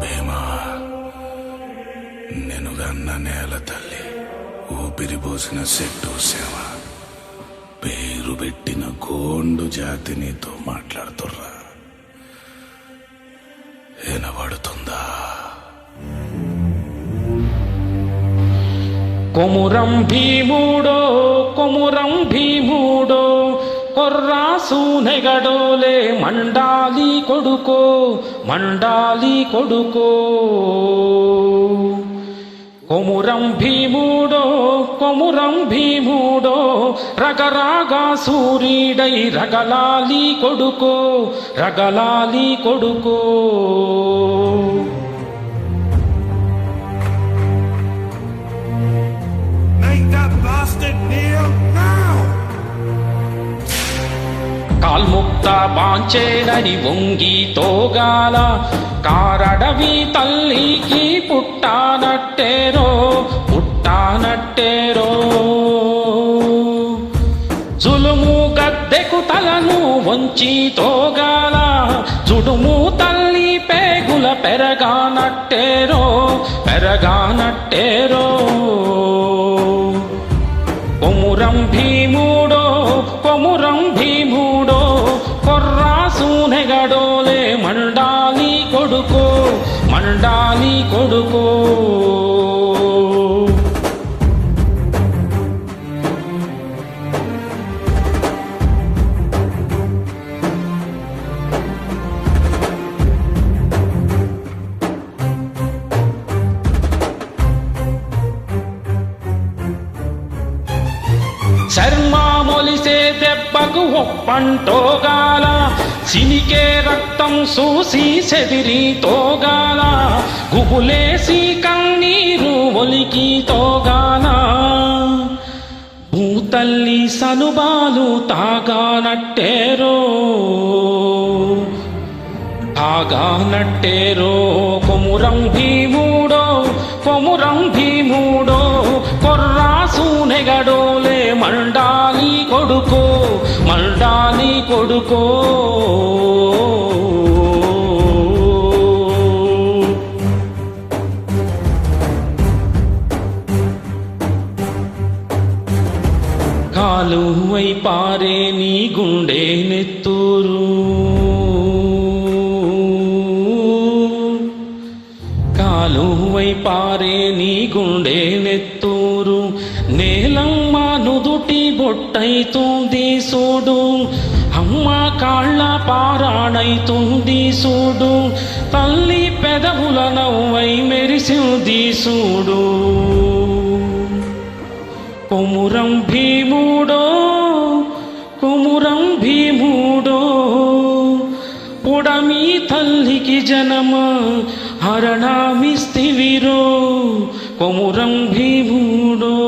భీమా నేను గన్న నేల తల్లి ఊపిరిపోసిన సెట్టు సేవ. పేరు పెట్టిన గోండు జాతి నీతో మాట్లాడుతుర్రా. వినబడుతుందా కొమురం భీముడో కొమురం భీముడో కొర్రాసు నెగడోలే మండాలి కొడుకో మండాలి కొడుకో కొమురం భీముడో కొమురం భీముడో రగరాగా సూర్యుడై రగలాలి కొడుకో రగలాలి కొడుకో Make that bastard kneel now! కాల్ముక్త బాంచేనని వంగి తోగాల. కారడవి తల్లికి పుట్టానట్టేరో పుట్టానట్టేరో. జులుము గద్దెకు తలను వంచి తోగాల. జుడుము తల్లి పేగుల పెరగానట్టేరో పెరగానట్టేరో. కొమురం అండాని కొడుకో. చర్మ మొలిసే దెబ్బకు ఒప్పంటోగాల సినికే రక్తం సూసి సెదిరి తోగాల కన్నీరు ఒలికి తోగాల భూతల్లి సనుబాలు తాగానట్టేరో? తాగానట్టేరో? కొమురం భీముడో కొమురం భీముడో కొర్రాసు నెగడోలే మండాలి కొడుకో మండాలి కొడుకో. కాలువై పారే నీ గుండె నెత్తూరు. కాలువై పారే నీ గుండె నెత్తూరు. నేలమ్మ నుదుటి బొట్టైతుంది సూడు. అమ్మ కాళ్ళ పారాణైతుంది సూడు. తల్లి పెదవుల నవ్వై మెరిసింది సూడు. కొమురం భీముడో కొమురం భీముడో. పుడమి తల్లికి జనమ హరణామిస్తివిరో కొమురం భీముడో.